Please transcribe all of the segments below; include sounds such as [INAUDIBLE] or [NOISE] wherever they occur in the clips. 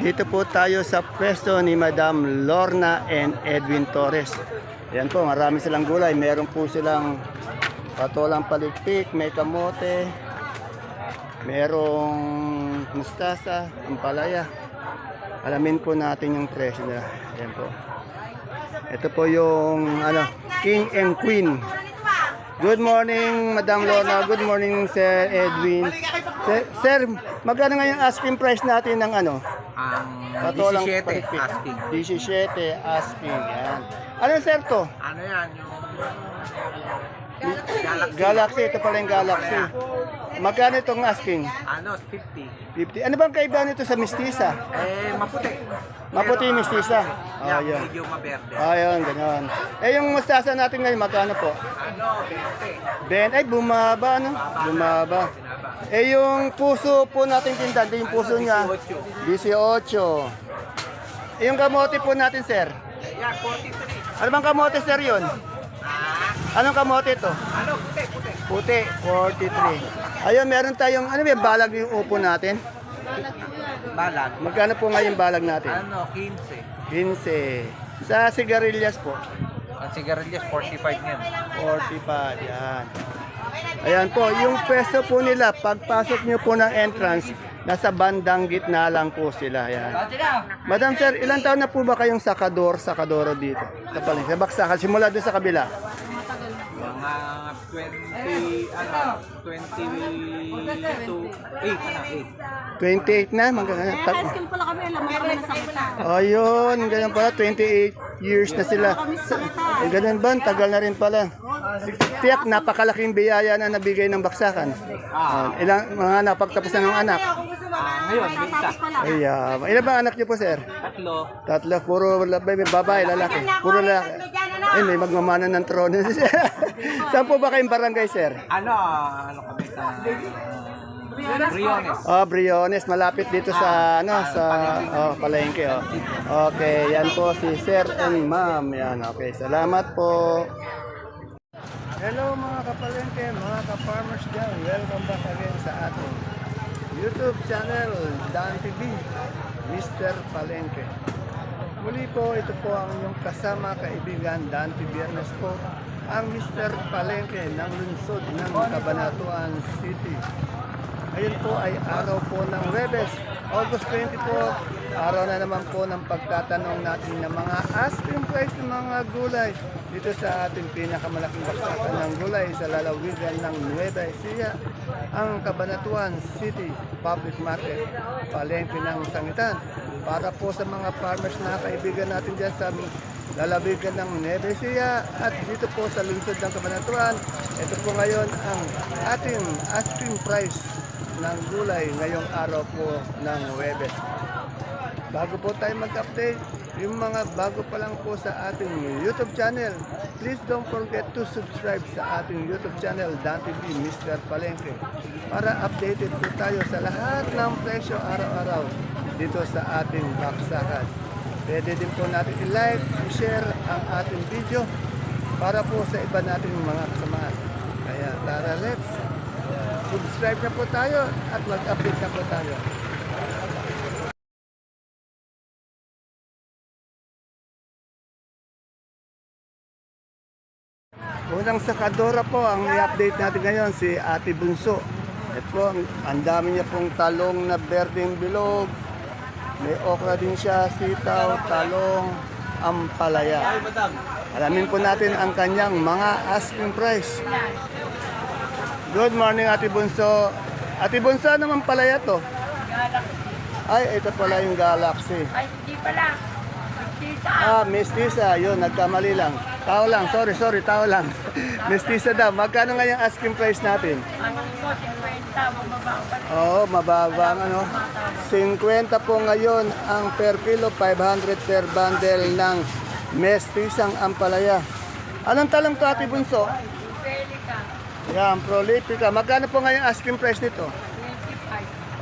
Dito po tayo sa pwesto ni Madam Lorna and Edwin Torres. Yan po, marami silang gulay. Meron po silang patolang palikpik, may kamote, merong mustasa, ampalaya. Alamin po natin yung presyo nila. Yan po. Ito po yung ano, King and Queen. Good morning, Madam Lorna. Good morning, Sir Edwin. Sir, sir magkano nga yung asking price natin ng ano? Ang Patolang 17 palikpik. asking. 17 asking. Yan. Ano sir to? Ano yan? Yung Galaxy. Galaxy. Ito pala yung Galaxy. Magkano itong asking? Ano, 50. 50. Ano bang kaiba nito sa mistisa? Eh, maputi. Maputi yung mistisa. Oh, yun. medyo maberde. Ayun, ganoon. Eh, yung mustasa natin ngayon, magkano po? Ano, 20. Ben, ay, bumaba, no? Bumaba. Eh, yung puso po natin tinda, yung puso niya, 18. Eh, yung kamote po natin, sir. Yan, 43. Ano bang kamote, sir, yun? Anong kamote to? Ano, puti, puti. Puti, 43. Ayun, meron tayong, ano ba, balag yung upo natin? Balag. Magkano po ngayon balag natin? Ano, 15. 15. Sa sigarilyas po, Ang sigarilyas, 45 ngayon. 45, yan. Ayan po, yung pwesto po nila, pagpasok nyo po ng entrance, nasa bandang gitna lang po sila. Ayan. Madam Sir, ilang taon na po ba kayong sakador, sakadoro dito? Sa paling, sa baksakan, simula doon sa kabila. Mga 20, ano, 22, 8, ano, 8. 28 na, magkakanya. Ice cream pala kami, alam mo kami na sakita. Ayun, ganyan pala, 28 years na sila. Ganun ba? Tagal na rin pala. Tiyak, napakalaking biyaya na nabigay ng baksakan. Ah, ilang mga napagtapos na ng anak. Ah, ngayon, may isa. Ay, ah, ilan ba anak niyo po, sir? Tatlo. Tatlo, puro babae, babae, lalaki. Puro lalaki. Ay, may magmamana ng trono. [LAUGHS] Saan po ba kayong barangay, sir? Ano, ano kami sa... Briones. Oh, Briones, malapit dito sa ano sa oh, palengke oh. Okay, yan po si Sir and Ma'am. Yan, okay. Salamat po. Hello mga kapalengke, mga ka-farmers dyan. Welcome back again sa ating YouTube channel, Dan TV, Mr. Palengke. Muli po, ito po ang inyong kasama kaibigan, Dan T. Biernes po, ang Mr. Palengke ng lungsod ng Cabanatuan City. Ngayon po ay araw po ng Webes, August 20 po. Araw na naman po ng pagtatanong natin ng mga asking price ng mga gulay dito sa ating pinakamalaking baksakan ng gulay sa lalawigan ng Nueva Ecija, ang Cabanatuan City Public Market, palengke ng sangitan. Para po sa mga farmers na kaibigan natin dyan sa lalawigan ng Nueva Ecija at dito po sa lungsod ng Cabanatuan, ito po ngayon ang ating asking price ng gulay ngayong araw po ng Webes. Bago po tayo mag-update, yung mga bago pa lang po sa ating YouTube channel, please don't forget to subscribe sa ating YouTube channel, Dan TV Mr. Palengke, para updated po tayo sa lahat ng presyo araw-araw dito sa ating baksakan. Pwede din po natin i-like, i-share ang ating video para po sa iba nating mga kasamaan. Kaya tara, let's subscribe na po tayo at mag-update na po tayo. Unang sakadora po ang i-update natin ngayon si Ate Bunso. Ito po, ang- dami niya pong talong na berdeng bilog. May okra din siya, sitaw, talong, ampalaya. Alamin po natin ang kanyang mga asking price. Good morning, Ate Bunso. Ate Bunso, ano naman palaya to? Ay, ito pala yung Galaxy. Ay, hindi pala. Ah, mestiza. Yun, nagkamali lang. Tao lang. Sorry, sorry. Tao lang. [LAUGHS] mestiza daw. Magkano nga yung asking price natin? Ko, 50, bumaba pa rin. Oo, mababa ang ano. 50 po ngayon ang per kilo, 500 per bundle ng mestizang ampalaya. Anong talang Ate Bunso? Yan, prolifica. Magkano po ngayon asking price nito?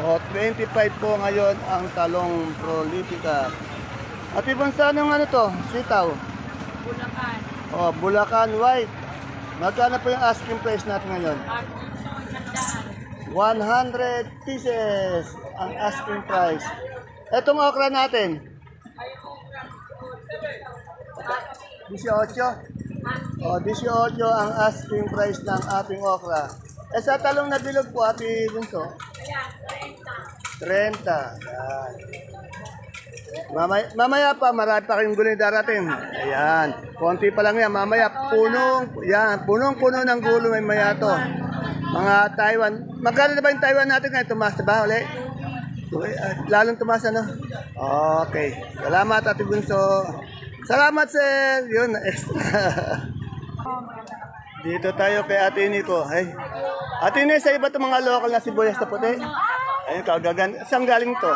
25. O, 25 po ngayon ang talong prolifica. Ate Bunso, anong ano to? Sitaw. Bulacan. O, Bulacan White. Magkano po yung asking price natin ngayon? Pagpunso, sandaan. 100 pieces ang asking price. Etong okra natin. 18. O, 18 ang asking price ng ating okra. Eh, sa talong na bilog po, Ate Bunso? 30. Yan. Mamaya, mamaya pa, marami pa kayong gulay darating. Ayan. Konti pa lang yan. Mamaya, punong, yan, punong-puno ng gulo may maya to. Mga Taiwan. Magkano na ba yung Taiwan natin ngayon? Tumas na ba ulit? Ah, lalong tumas ano? Okay. Salamat, Ate Bunso. Salamat, sir. Yun, extra. [LAUGHS] Dito tayo kay Ate Nico. Ay. Ate Nico, sa iba itong mga local na sibuyas na puti? Ayun, kagagan. Saan galing to?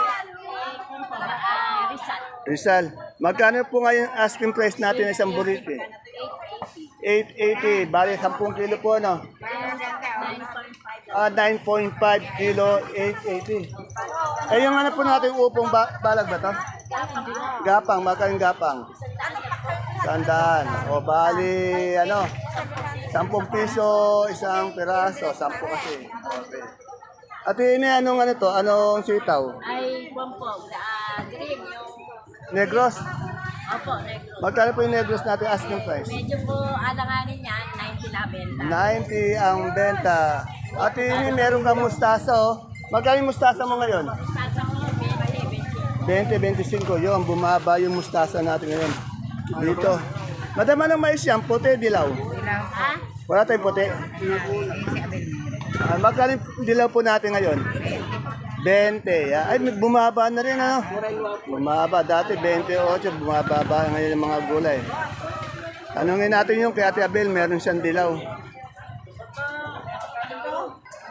Rizal. Magkano po ngayon asking price natin ng isang burrito? 880. Bali, 10 kilo po, no? Ah, 9.5 kilo, 880. Eh, yung ano po natin, upong ba balag ba to? Gapang, magkano gapang? Sandaan. O, bali, ano? 10 piso, isang piraso. 10 kasi. Okay. At ini anong ano to? Anong sitaw? Ay, kwan po, ah, green yung, Negros. opo, negro. Magkano po yung negros natin asking price? Medyo po alanganin yan, 90 na benta. 90 ang benta. At ini meron kang mustasa oh. Magkano yung mustasa mo ngayon? Stasa mo, 20, 20. 20, 25. Yun, bumaba yung mustasa natin ngayon. Dito. Madama ng mais yan, puti, dilaw. Ha? Wala tayong puti. Ah, magkano yung dilaw po natin ngayon? 20. ah. Ay, bumaba na rin ano. Bumaba. Dati 28, bumababa ngayon yung mga gulay. Tanungin natin yung kay Ate Abel, meron siyang dilaw.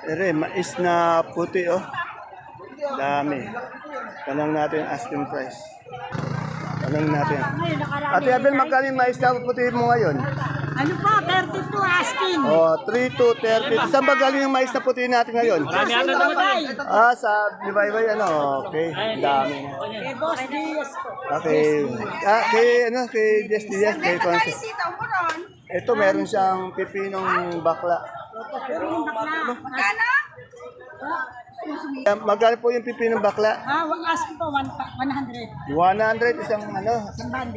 Ere, mais na puti oh. Dami. Tanong natin asking price. Tanong natin. Ate Abel, magkano mais na puti mo ngayon? Ano po, 32 asking. Oh, 3 to 30. Saan ba galing yung mais na puti natin ngayon? Ah, sa Libaybay, ano? Okay, dami. Eh, boss, Diaz po. Okay. Ah, kay, ano, kay Jess Diaz, kay Francis. Ito, meron siyang pipinong bakla. Ah, Magkano po yung pipinong bakla? Ah, wag asking po, 100. 100, isang ano,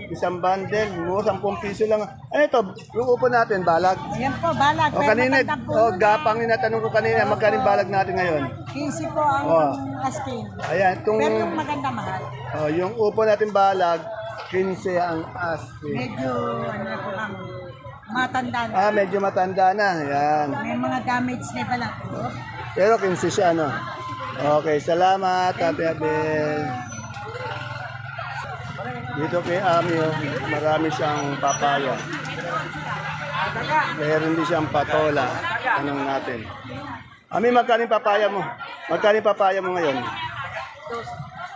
isang bundle. Mo, 10 piso lang. Ano ito? Yung upo natin, balag. Ayan po, balag. O kanina, o gapang yung natanong ko kanina, magkano yung balag natin ngayon? 15 po ang Oh. asking. Ayan, itong, Pero yung maganda mahal. oh, yung upo natin balag, 15 ang asking. Medyo, ano po ang matanda na. Ah, medyo matanda na. Ayan. May mga damage na balat. Pero 15 siya, no? Okay, salamat, Ate Abel. Dito kay Ami, oh, marami siyang papaya. Meron din siyang patola. Anong natin? Ami, magkano papaya mo? Magkano papaya mo ngayon?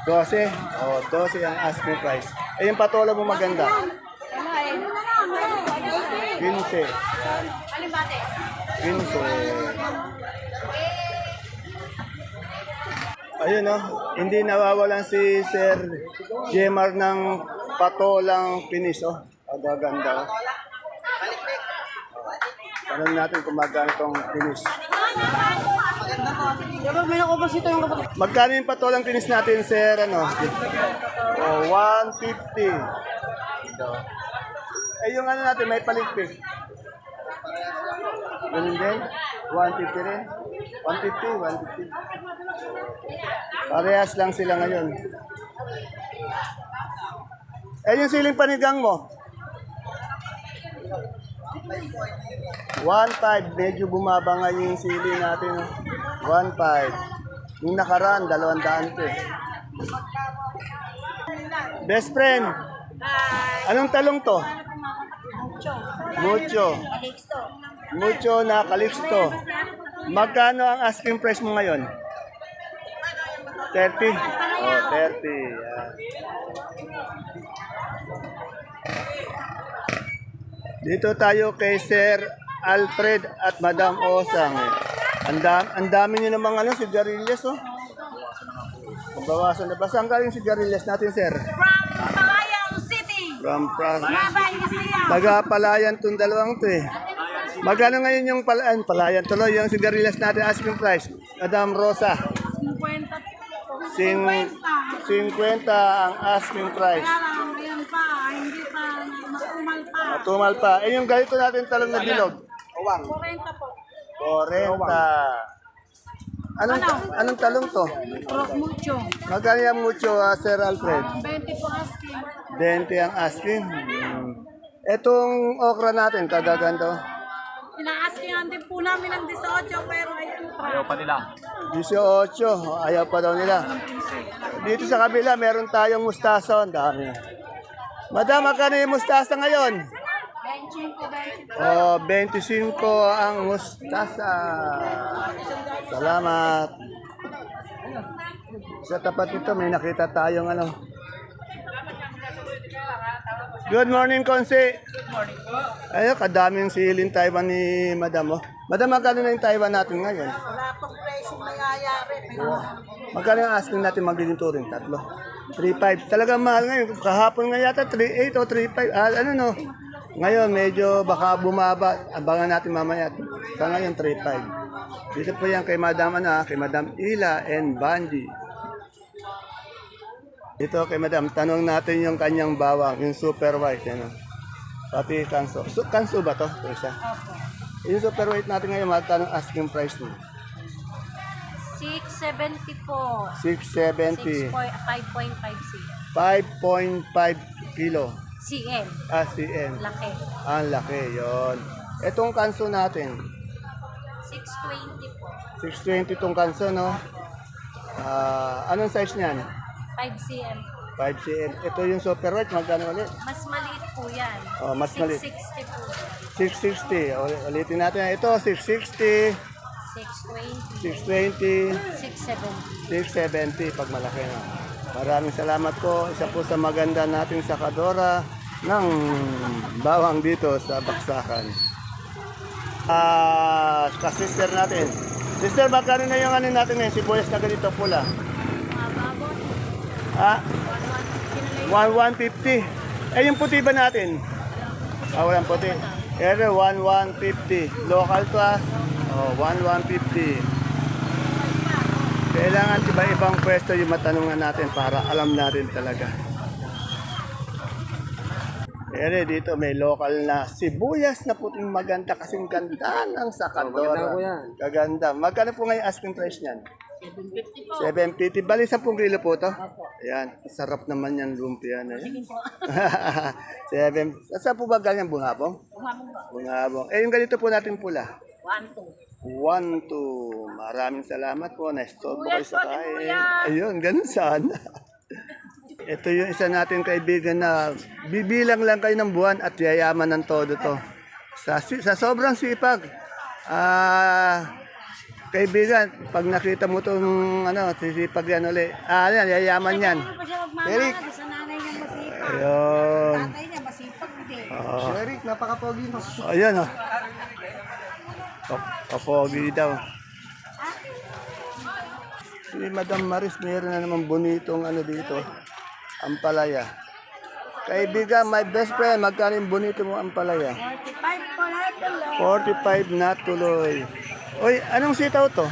12. Oh, 12 ang asking price. Eh, yung patola mo maganda. 15. 15. Ayun oh, hindi nawawalan si Sir Jemar ng patolang pinis oh. Ang gaganda oh. Tanong natin kung magkano itong pinis. Magkano yung patolang pinis natin, Sir? Ano? Oh, 150. Ito. Eh, yung ano natin, may paligpig. Ganun din? 150 rin? 150, 150. Parehas lang sila ngayon. Eh, yung siling panigang mo? 1.5, medyo bumaba nga yung sili natin. 1.5. Yung nakaraan, 200 to eh. Best friend, anong talong to? Mucho. Mucho na Calixto. Magkano ang asking price mo ngayon? 30? Oh, 30. Yan. Dito tayo kay Sir Alfred at Madam Osang. Ang dami, ang dami niyo namang ano, sigarilyas, oh. Mabawasan na ba? Saan galing sigarilyas natin, sir? From Palayan City. From Prague. Babay kasi yan. Taga-palayan tong dalawang to eh. Magkano ngayon yung palayan? Palayan tuloy yung sigarilyas natin asking price. Madam Rosa. 50. Sing 50 ang asking price. Parang yan pa, hindi pa, matumal pa. Matumal pa. Eh, yung ganito natin talong na bilog. 40 po. 40. Anong, anong talong to? Rock mucho. Magkano yung mucho, ah, Sir Alfred? 20 po asking. 20 ang asking. Hmm. Etong okra natin, kagaganda. Ina-askingan din po namin ng 18 pero ayun pa. Ayaw pa nila. 18, ayaw pa daw nila. Dito sa kabila, meron tayong mustasa. Ang dami. Madam, magkano yung mustasa ngayon? 25, 20. Oh, 25 ang mustasa. Salamat. Sa tapat nito, may nakita tayong ano. Good morning, Konse. Good morning po. Ayun, kadaming silin Taiwan ni Madam. Oh. Madam, magkano na yung Taiwan natin ngayon? Wala pang presyo mayayari. Magkano yung asking natin magiging turing? Tatlo. 3.5. Talagang mahal ngayon. Kahapon nga yata 3.8 o 3.5. Ah, ano no? Ngayon medyo baka bumaba. Abangan natin mamaya. Sa ngayon 3.5. Dito po yan kay Madam ano, ah, kay Madam Ila and Banji. Dito kay Madam, tanong natin yung kanyang bawang, yung super white. Ano? Pati kanso. So, kanso ba to? Ito isa. Yung super white natin ngayon, magkano asking price mo? 670 po. 670. 5.5 cm. 5.5 kilo. CM. Ah, CM. Laki. Ang laki, yon. Itong kanso natin, 620 po. 620 itong kanso, no? Ah, anong size niyan? 5 cm. 5 cm. Ito yung super white, magkano ulit? Mas maliit po yan. Oh, mas maliit. 660 po. 660. Ul- Ulitin natin. Ito, 660, 620. 620, 670. 670 pag malaki na. Maraming salamat po. Isa po sa maganda nating sakadora ng bawang dito sa Baksakan. Ah, kasister natin. Sister, magkano na yung ano natin ngayon? Sibuyas na ganito pula. Babon. Ah, 1150 1150. na lang. Eh, yung puti ba natin? Ah, walang puti. Ere, 1150. Local to ah. Oh, 1150. Kailangan iba-ibang pwesto yung matanungan natin para alam natin talaga. Ere, dito may local na sibuyas na puting maganda kasing ganda ng sakadora. Gaganda. Magkano po ngayon asking price niyan? 750 po. 750. Bali, 10 kilo po to. Ayan, sarap naman yan lumpia na yan. Seven. Saan po ba galing bungabong? Umamong po. Bungabong. Eh, yung ganito po natin pula. 1, 2. One, two. Maraming salamat po. Na-stop po kayo sa po, kain. Ayun, ganun sana. [LAUGHS] Ito yung isa nating kaibigan na bibilang lang kayo ng buwan at yayaman ng todo to. Sa, si- sa sobrang sipag. Ah, kaibigan, pag nakita mo itong ano, sisipag yan uli. Ah, yan, yayaman yan. Ano pa siya magmamahal? Eric. Sa nanay niya masipag. Ayun. Tatay niya masipag din. Oo. Eric, napaka-pogi mo. Ayan o. Kapogi daw. Si Madam Maris, mayroon na naman bonitong ano dito. Ampalaya. Kaibigan, my best friend, magkano yung bonito mo ampalaya? 45 po lahat lang. 45 na tuloy. Uy, anong sitaw to?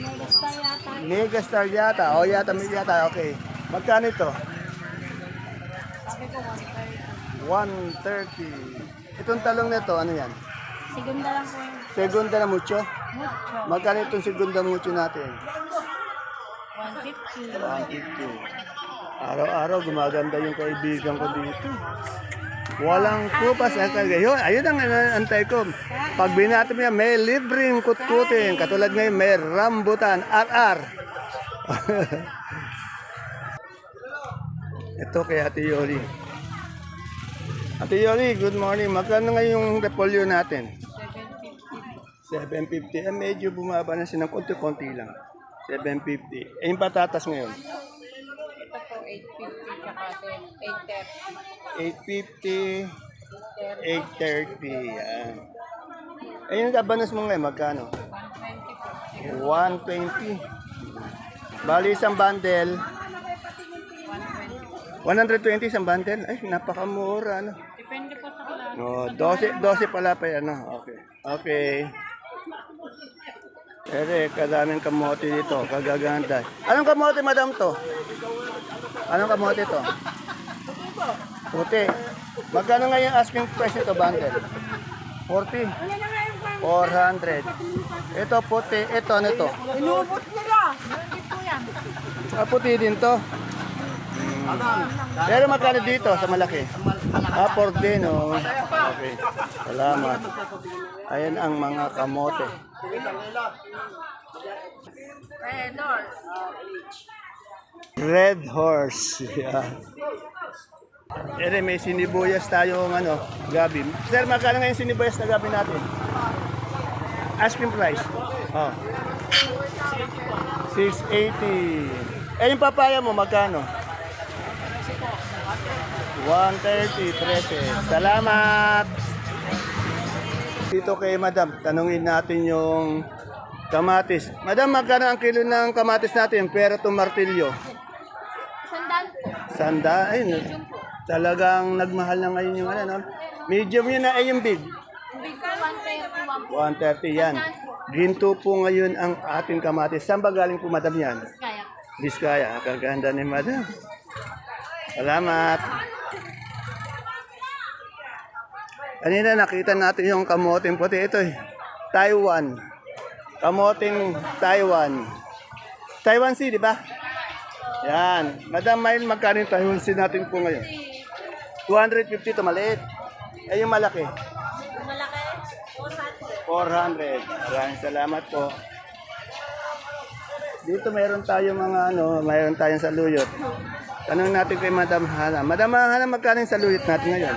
Megastar yata. Megastar yata. O yata, yata. Okay. Magkano ito? Sabi ko 130. 130. Itong talong nito, ano yan? Segunda lang po yung Segunda na mucho? mucho. Magkano itong segunda mucho natin? 150. 150. Araw-araw gumaganda yung kaibigan ko dito. Walang kupas. Ayun, ayun ang antay ko. Pag binati mo yan, may libreng kutkutin. Katulad ngayon, may rambutan. RR. [LAUGHS] Ito kay Ate Yoli. Ate Yoli, good morning. Magkano ngayon yung repolyo natin? 750. Eh, medyo bumaba na siya ng konti-konti lang. 750. Eh, yung patatas ngayon? Ito po 850 tsaka 830. 850, 830, yan. Eh, yung labanos mo ngayon, magkano? 120 po. 120. Bali, isang bundle. 120 isang bundle? Ay, napakamura, ano? Depende po sa klase. No, 12, 12 pala pa yan, no? Okay. Okay. Ere, kadaming kamote dito. Kagaganda. Anong kamote, madam, to? Anong kamote to? Puti. Magkano nga yung asking price nito, bundle? 40. 400. Ito puti. Ito ano to? Inubot nila. Po. Ah, puti din to. Pero magkano dito sa malaki? Ah, 4 din, oh. Okay. Salamat. Ayan ang mga kamote. Redor. Red horse. Yeah. Ere, may sinibuyas tayong ano, gabi. Sir, magkano ngayon sinibuyas na gabi natin? Asking price. Oh. 680. Eh, yung papaya mo, magkano? 130, 13. Salamat! Dito kay Madam, tanungin natin yung kamatis. Madam, magkano ang kilo ng kamatis natin? Pero itong martilyo. Sanda, ayun. Talagang nagmahal na ngayon yung ano, no? Medium yun na, ay yung big. Big ka, 130 130 yan. Ginto po ngayon ang ating kamatis. Saan ba galing po, madam yan? Kaya. Biskaya. Kaganda ni madam. Salamat. Kanina nakita natin yung kamoting puti. Ito eh. Taiwan. Kamoting Taiwan. Taiwan Sea, di ba? Yan. Madam Mail, magkano yung Sea natin po ngayon? 250 to maliit. Eh yung malaki. Malaki. O, sati. 400. Maraming salamat po. Dito meron tayo mga ano, mayroon tayong saluyot. Tanong natin kay Madam Hana. Madam Hana, magkano yung saluyot natin ngayon?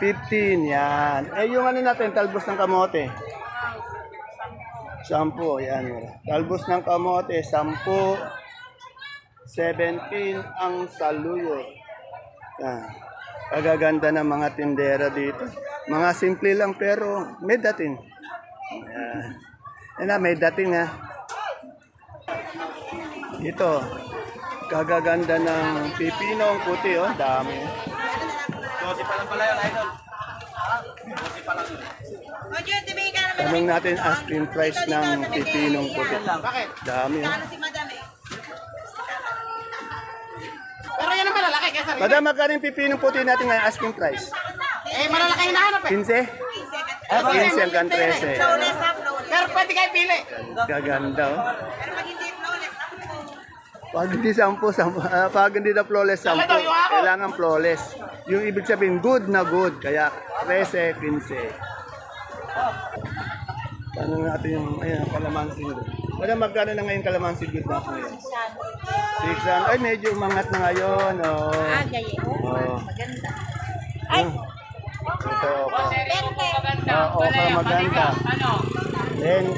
15, yan. Eh, yung ano natin, talbos ng kamote. Sampo, yan. Talbos ng kamote, sampo. 17 ang saluyot. Yan. Kagaganda ng mga tindera dito. Mga simple lang pero may dating. Yan. Yan na, may dating ha. Dito, kagaganda ng pipino ang puti, oh. Dami. O, Diyo, tibigay ka naman. Tanong natin asking price ng pipinong puti. Dami, oh. si madam eh. Pero yan ang malalaki kesa rin. Madam, magkano yung pipinong puti natin ngayon asking price? Eh, malalaki yung hinahanap eh. 15? Ah, 15 hanggang 13. Flawless ha, flawless. Pero pwede kayo pili. Gaganda, oh. Pero pag hindi flawless, ako po. Pag hindi sampu, sampu ah, pag hindi na flawless ako? kailangan flawless. Yung ibig sabihin, good na good. Kaya 13, 15. Tanong natin yung, ayun, ang kalamansi good. Madam, magkano na ngayon kalamansi good natin ngayon? 600. Ay, medyo umangat na ngayon. Oh. Ah, gaye. Oh. Maganda. Ay! Ito, oh. Bente. Oo, oh, maganda. Ano? 20.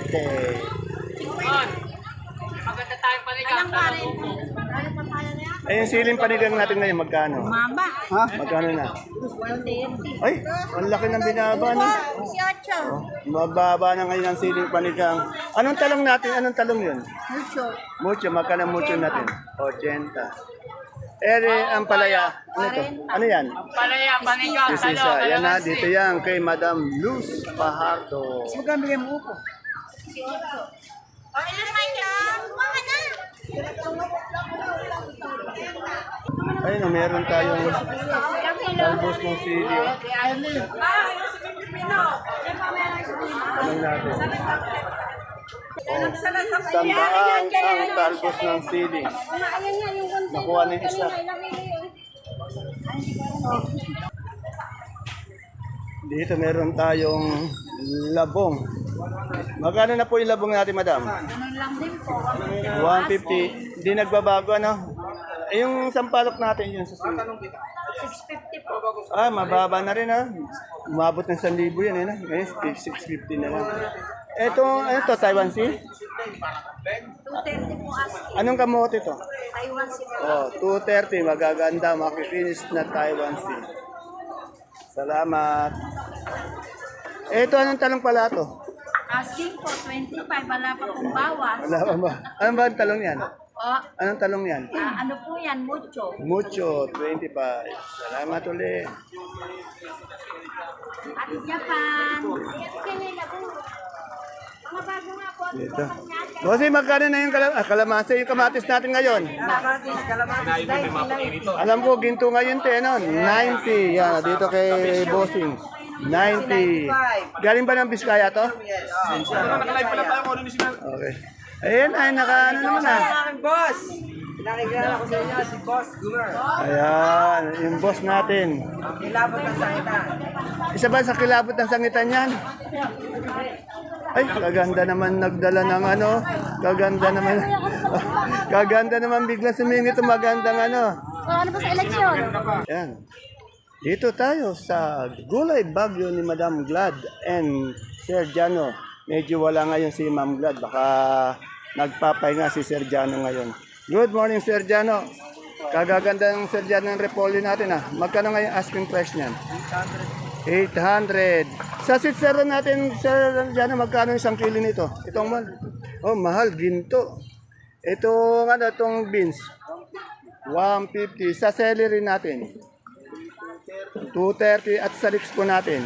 Maganda tayong panigang. Anong pa rin? Ano pa tayo na yan? Ay, yung siling panigang natin ngayon, magkano? Mama. Ha? Magkano na? 130. Ay, ang laki ng binaba, no? 18. Oh, mababa na ngayon ang siling panigang. Anong talong natin? Anong talong yun? Mucho. Mucho, magkano mucho natin? 80. Ere, ang palaya. Ano to? Ano yan? Palaya, panigang, Sisisa. Yan na, dito yan kay Madam Luz Pajardo. O, ilan man yan? Mama na. Ayun, oh, meron tayong talbos ng sili. Anong natin? Oh, Sa lasang sandaan ang talbos ng sili. Nakuha na yung isa. Dito meron tayong labong. Magkano na po yung labong natin, madam? Ganun lang din po. 150. Hindi nagbabago, ano? Eh, yung sampalok natin yun sa sili. 650 po. Ah, mababa na rin, ha? Umabot ng 1,000 yan, eh, na? Ngayon, 650 na lang. Ito, ano to, Taiwan Sea? 230 po asking. Anong kamote to? Taiwan si Oh, 230, magaganda, makifinish na Taiwan Sea. Salamat. Ito, anong talong pala to? Asking po 25. Wala pa pong bawas. Wala pa ba? Ano ba ang talong yan? O, Anong talong yan? ah, ano po yan? Mucho. Mucho, 25. Salamat ulit. At Japan. Dito. Bossy, magkano na yung kalam ah, kalamansi, yung kamatis natin ngayon? Alam ko, ginto ngayon, te, no? 90. Yan, dito kay Bossing. 90. Galing ba ng Biskaya to? Okay. Ayan, ay, naka, ano naman ah. boss! Nakikilala ko sa inyo si Boss Gumer. Ayan, yung boss natin. Kilabot ang sakita. Isa ba sa kilabot ng sangitan yan? Ay, kaganda naman nagdala ng ano. Kaganda naman. [LAUGHS] kaganda naman bigla sumingit ang magandang ano. ano ba sa eleksyon? Yan. Dito tayo sa Gulay Bagyo ni Madam Glad and Sir Jano. Medyo wala ngayon si Ma'am Glad. Baka nagpapahinga si Sir Jano ngayon. Good morning, Sir Jano. Kagaganda ng Sir Jano ng repolyo natin ah. Magkano ngayon asking price niyan? 800. Sa sitsero natin, Sir Jano, magkano isang kilo nito? Itong mahal. Oh, mahal, ginto. Ito, ano, itong beans. 150. Sa celery natin. 230 at sa lips po natin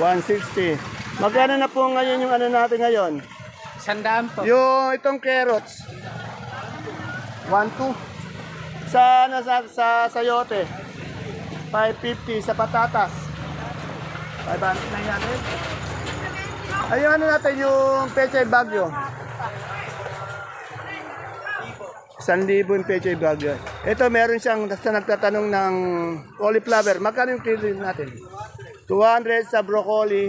160 magkano na po ngayon yung ano natin ngayon Sandaan po. yung itong carrots 12 sa ano sa, sa sayote 550 sa patatas 500 na yan eh ayun ano natin yung pechay bagyo 1,000 yung pechay bagyo. Ito meron siyang sa nagtatanong ng cauliflower. Magkano yung kilo natin? 200 sa broccoli.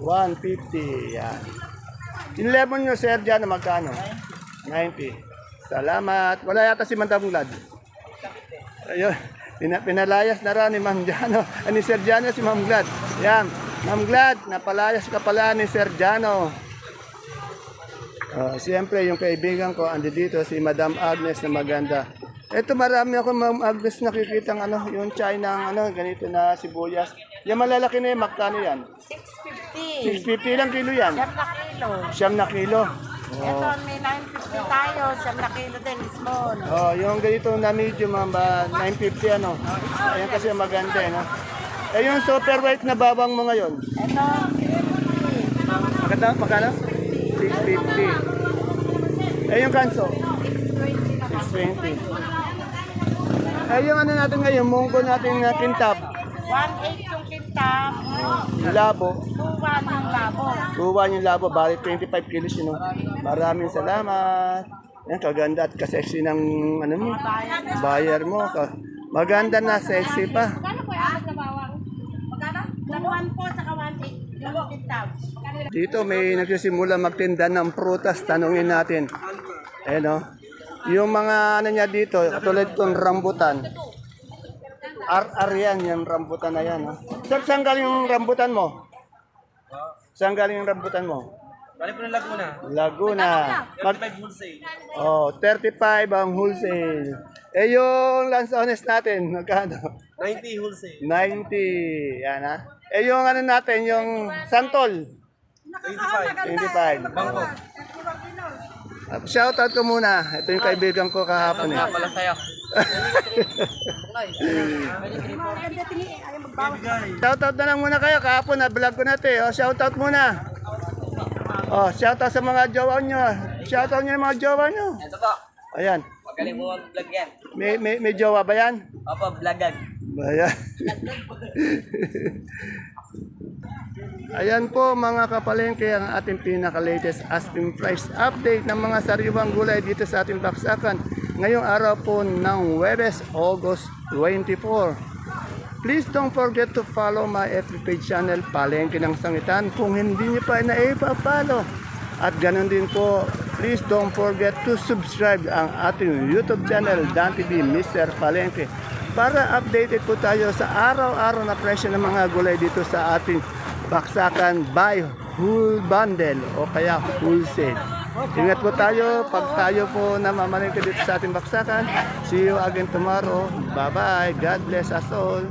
150. Yan. Yung lemon nyo, sir, dyan, magkano? 90. Salamat. Wala yata si Mandam Glad. Ayun. Pina, pinalayas na rin ni Ma'am Jano. Ni Sir Jano si Ma'am Glad. Yan. Ma'am Glad, napalayas ka pala ni Sir Jano. Ah, Siyempre, yung kaibigan ko, andi dito, si Madam Agnes na maganda. Ito marami ako, Ma'am Agnes, nakikita ano, yung China, ano, ganito na sibuyas. Yung malalaki na yan, magkano yan? 650. 650 lang kilo yan. Siyam na kilo. Siyam na kilo. Ito, may 950 tayo. Siyam na kilo din, small. Oh, yung ganito na medium, mga ba, 950 ano. Ayan kasi maganda, eh, no? Eh, yung super white na babang mo ngayon, Ito, 650. maganda, magkano? 650. Eh, yung kanso? 620. Eh, yung ano natin ngayon, munggo natin na kintab, 1.8 yung. Yung labo, 2.1 yung labo. Tuwa yung labo, bali 25 kilos yun. Maraming salamat. Yan, kaganda at kasexy ng ano mo, buyer mo. Ka- Maganda na, sexy pa. Magkano po yung na bawang? Magkano? Dalawan po, saka 1.8 yung kintab. Dito may nagsisimula magtinda ng prutas, tanungin natin. Eh no? Yung mga ano niya dito, katulad itong rambutan. Ar-ar yan, yung rambutan na yan. No? Sir, saan galing yung rambutan mo? Saan galing yung rambutan mo? Bali po ng Laguna. Laguna. Mag- 5 wholesale. oh, 35 ang wholesale. Eh yung lansones natin, magkano? 90 wholesale. 90. Yan ha. Eh yung ano natin, yung santol. 25. 25. Bangkok. Uh, Shoutout ko muna. Ito yung kaibigan ko kahapon eh. Pala sa'yo. Shoutout na lang muna kayo. Kahapon na vlog ko na ito eh. Oh, shoutout muna. Oh, shoutout sa mga jowa nyo. Shoutout nyo yung mga jowa nyo. Ito po. Ayan. Magaling mo mag-vlog yan. May, may, may jowa ba yan? Opo, vlogan. Ayan. Ayan po mga kapalengke ang ating pinaka-latest asking price update ng mga sariwang gulay dito sa ating baksakan. Ngayong araw po ng Webes, August 24. Please don't forget to follow my FB page channel, Palengke ng Sangitan, kung hindi niyo pa na-follow. At ganun din po, please don't forget to subscribe ang ating YouTube channel, Dan TV Mr. Palengke. Para updated po tayo sa araw-araw na presyo ng mga gulay dito sa ating baksakan by whole bundle o kaya wholesale. Ingat po tayo pag tayo po namamalingke dito sa ating baksakan. See you again tomorrow. Bye-bye. God bless us all.